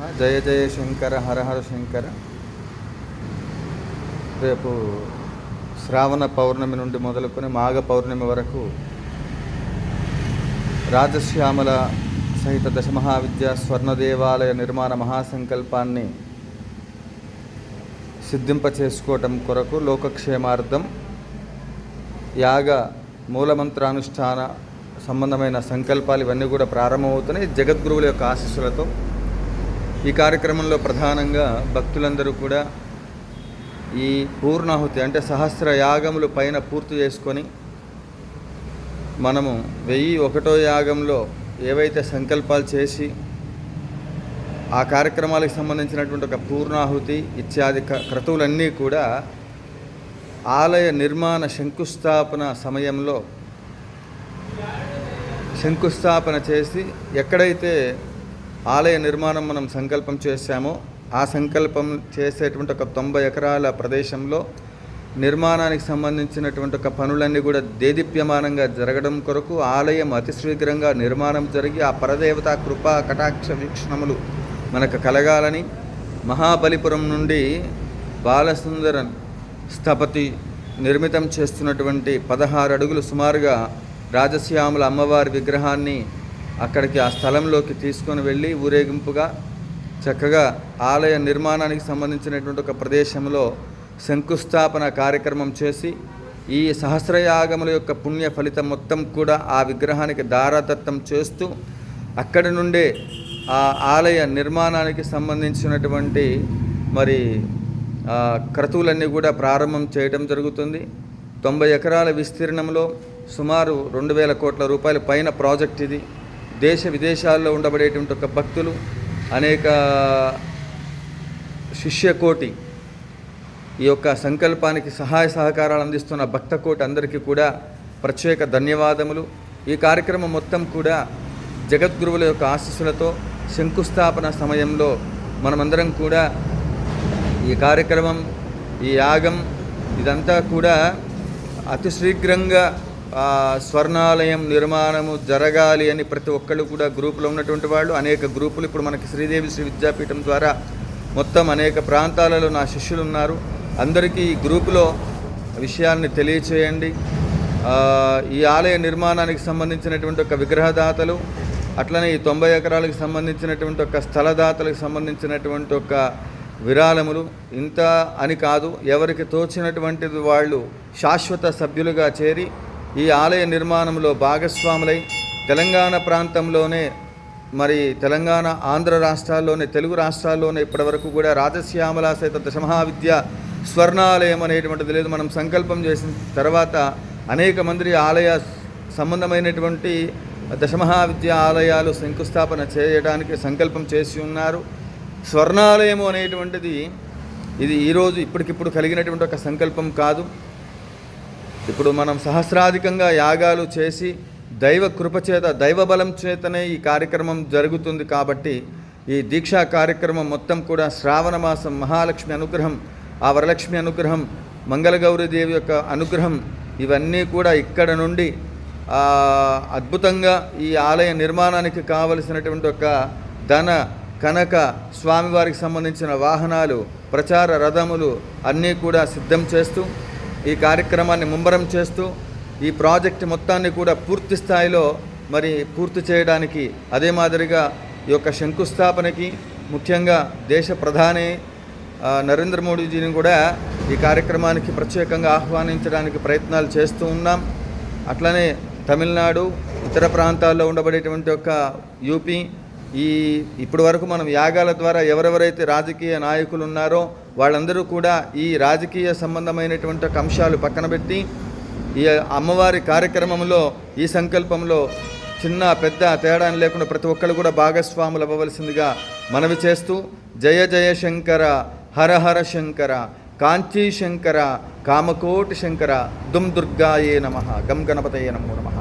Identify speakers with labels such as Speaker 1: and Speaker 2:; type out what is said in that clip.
Speaker 1: జయ జయ శంకర హర హర శంకర. రేపు శ్రావణ పౌర్ణమి నుండి మొదలుకొని మాఘ పౌర్ణమి వరకు రాజశ్యామల సహిత దశమహావిద్య స్వర్ణ దేవాలయ నిర్మాణ మహాసంకల్పాన్ని సిద్ధింప చేసుకోవటం కొరకు లోకక్షేమార్థం యాగ మూలమంత్రానుష్ఠాన సంబంధమైన సంకల్పాలు ఇవన్నీ కూడా ప్రారంభమవుతున్నాయి. జగద్గురువుల యొక్క ఆశీస్సులతో ఈ కార్యక్రమంలో ప్రధానంగా భక్తులందరూ కూడా ఈ పూర్ణాహుతి అంటే సహస్ర యాగములు పైన పూర్తి చేసుకొని మనము వెయ్యి ఒకటో యాగంలో ఏవైతే సంకల్పాలు చేసి ఆ కార్యక్రమాలకు సంబంధించినటువంటి ఒక పూర్ణాహుతి ఇత్యాది క- క్రతువులన్నీ కూడా ఆలయ నిర్మాణ శంకుస్థాపన సమయంలో శంకుస్థాపన చేసి ఎక్కడైతే ఆలయ నిర్మాణం మనం సంకల్పం చేశామో ఆ సంకల్పం చేసేటువంటి ఒక తొంభై ఎకరాల ప్రదేశంలో నిర్మాణానికి సంబంధించినటువంటి ఒక పనులన్నీ కూడా దేదీప్యమానంగా జరగడం కొరకు ఆలయం అతి శీఘ్రంగా నిర్మాణం జరిగి ఆ పరదేవత కృపా కటాక్ష వీక్షణములు మనకు కలగాలని మహాబలిపురం నుండి బాలసుందరన్ స్థపతి నిర్మితం చేస్తున్నటువంటి పదహారు అడుగులు సుమారుగా రాజశ్యాముల అమ్మవారి విగ్రహాన్ని అక్కడికి ఆ స్థలంలోకి తీసుకొని వెళ్ళి ఊరేగింపుగా చక్కగా ఆలయ నిర్మాణానికి సంబంధించినటువంటి ఒక ప్రదేశంలో శంకుస్థాపన కార్యక్రమం చేసి ఈ సహస్రయాగముల యొక్క పుణ్య ఫలితం మొత్తం కూడా ఆ విగ్రహానికి దారాదత్తం చేస్తూ అక్కడి నుండే ఆ ఆలయ నిర్మాణానికి సంబంధించినటువంటి మరి క్రతువులన్నీ కూడా ప్రారంభం చేయడం జరుగుతుంది. తొంభై ఎకరాల విస్తీర్ణంలో సుమారు రెండు వేల కోట్ల రూపాయల పైన ప్రాజెక్ట్ ఇది. దేశ విదేశాల్లో ఉండబడేటువంటి ఒక భక్తులు అనేక శిష్యకోటి ఈ యొక్క సంకల్పానికి సహాయ సహకారాలు అందిస్తున్న భక్తకోటి అందరికీ కూడా ప్రత్యేక ధన్యవాదములు. ఈ కార్యక్రమం మొత్తం కూడా జగద్గురువుల యొక్క ఆశీస్సులతో శంకుస్థాపన సమయంలో మనమందరం కూడా ఈ కార్యక్రమం ఈ యాగం ఇదంతా కూడా అతి శీఘ్రంగా స్వర్ణాలయం నిర్మాణము జరగాలి అని ప్రతి ఒక్కళ్ళు కూడా గ్రూపులో ఉన్నటువంటి వాళ్ళు అనేక గ్రూపులు ఇప్పుడు మనకి శ్రీదేవి శ్రీ విద్యాపీఠం ద్వారా మొత్తం అనేక ప్రాంతాలలో నా శిష్యులు ఉన్నారు. అందరికీ ఈ గ్రూపులో విషయాన్ని తెలియచేయండి. ఈ ఆలయ నిర్మాణానికి సంబంధించినటువంటి ఒక విగ్రహదాతలు అట్లనే ఈ తొంభై ఎకరాలకు సంబంధించినటువంటి ఒక స్థలదాతలకు సంబంధించినటువంటి ఒక విరాళములు. ఇంత అని కాదు ఎవరికి తోచినటువంటిది వాళ్ళు శాశ్వత సభ్యులుగా చేరి ఈ ఆలయ నిర్మాణంలో భాగస్వాములై తెలంగాణ ప్రాంతంలోనే మరి తెలంగాణ ఆంధ్ర రాష్ట్రాల్లోనే తెలుగు రాష్ట్రాల్లోనే ఇప్పటివరకు కూడా రాజశ్యామల సహిత దశమహావిద్య స్వర్ణాలయం అనేటువంటిది లేదు మనం సంకల్పం చేసిన తర్వాత అనేక మంది ఆలయ సంబంధమైనటువంటి దశమహావిద్య ఆలయాలు శంకుస్థాపన చేయడానికి సంకల్పం చేసి ఉన్నారు. స్వర్ణాలయము అనేటువంటిది ఇది ఈరోజు ఇప్పటికిప్పుడు కలిగినటువంటి ఒక సంకల్పం కాదు. ఇప్పుడు మనం సహస్రాధికంగా యాగాలు చేసి దైవ కృపచేత దైవ బలం చేతనే ఈ కార్యక్రమం జరుగుతుంది కాబట్టి ఈ దీక్షా కార్యక్రమం మొత్తం కూడా శ్రావణ మాసం మహాలక్ష్మి అనుగ్రహం ఆ వరలక్ష్మి అనుగ్రహం మంగళగౌరీదేవి యొక్క అనుగ్రహం ఇవన్నీ కూడా ఇక్కడ నుండి అద్భుతంగా ఈ ఆలయ నిర్మాణానికి కావలసినటువంటి ఒక ధన కనక స్వామివారికి సంబంధించిన వాహనాలు ప్రచార రథములు అన్నీ కూడా సిద్ధం చేస్తూ ఈ కార్యక్రమాన్ని ముమ్మరం చేస్తూ ఈ ప్రాజెక్ట్ మొత్తాన్ని కూడా పూర్తి స్థాయిలో మరి పూర్తి చేయడానికి అదే మాదిరిగా ఈ యొక్క శంకుస్థాపనకి ముఖ్యంగా దేశ ప్రధాని నరేంద్ర మోడీజీని కూడా ఈ కార్యక్రమానికి ప్రత్యేకంగా ఆహ్వానించడానికి ప్రయత్నాలు చేస్తూ ఉన్నాం. అట్లనే తమిళనాడు ఇతర ప్రాంతాల్లో ఉండబడేటువంటి ఒక యూపీ ఈ ఇప్పటి వరకు మనం యాగాల ద్వారా ఎవరెవరైతే రాజకీయ నాయకులు ఉన్నారో వాళ్ళందరూ కూడా ఈ రాజకీయ సంబంధమైనటువంటి అంశాలు పక్కన పెట్టి ఈ అమ్మవారి కార్యక్రమంలో ఈ సంకల్పంలో చిన్న పెద్ద తేడా లేకుండా ప్రతి ఒక్కరు కూడా భాగస్వాములు అవ్వవలసిందిగా మనవి చేస్తూ జయ జయ శంకర హర హర శంకర కాంచీ శంకర కామకోటి శంకర దుమ్ దుర్గాయే నమ గం గణపతయే నమో నమ.